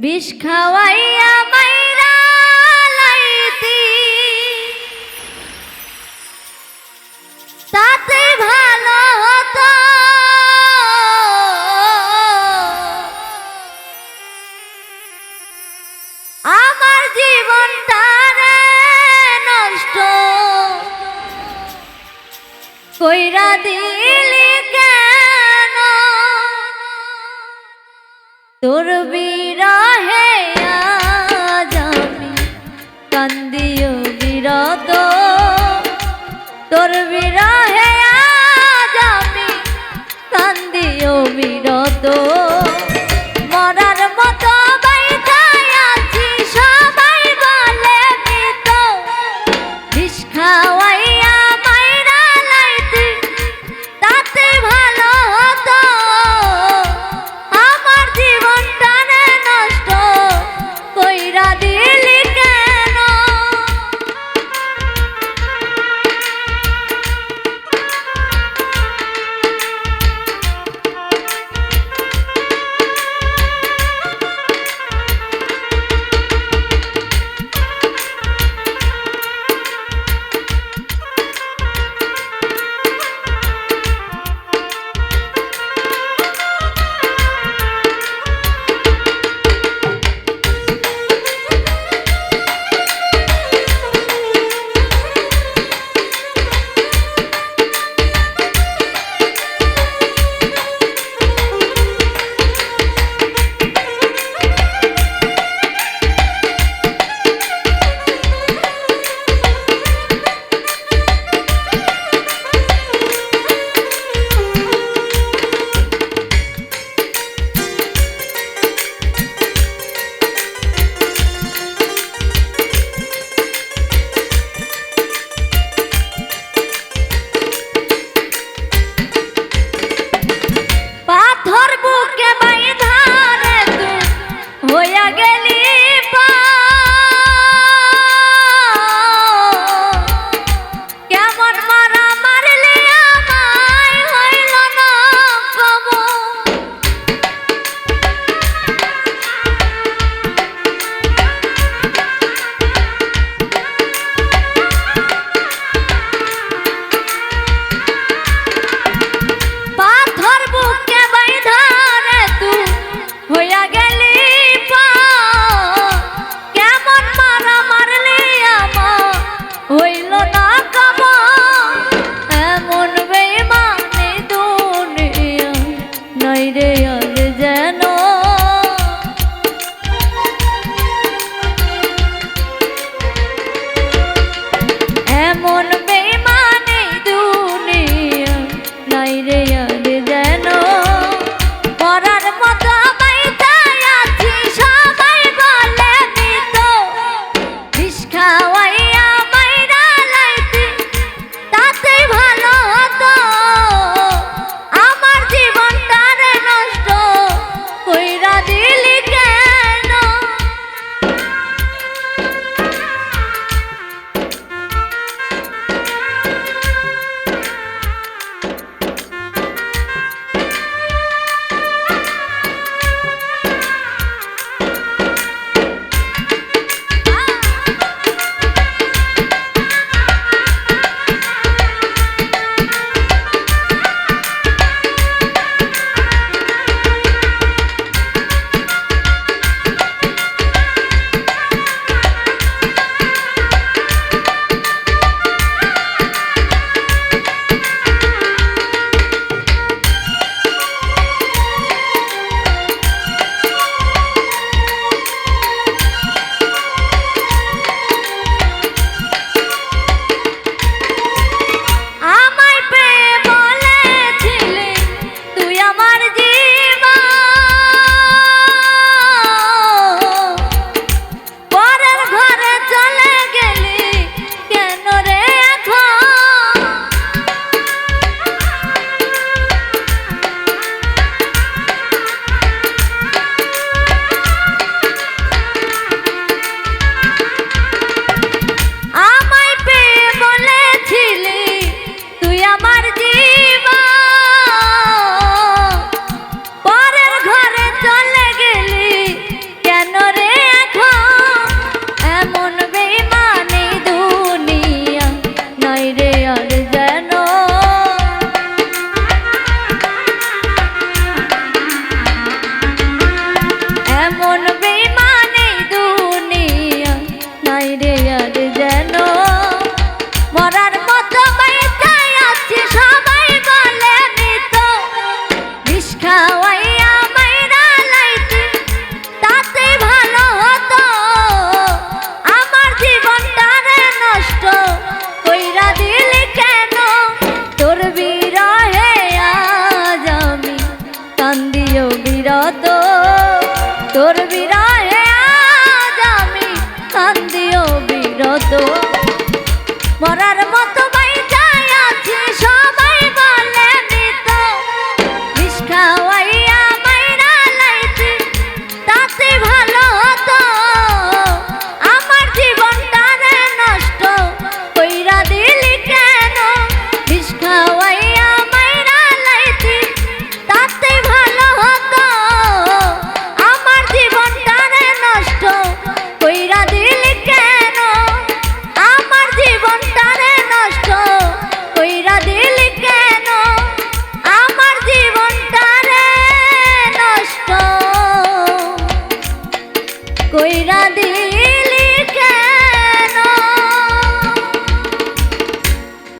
বিষ খাওয়াইয়া মাই তোর বিরাহে আজ আমি কান্দিও বিরত। তোর বিরাহে আজ আমি কান্দিও বিরত। মরার মতো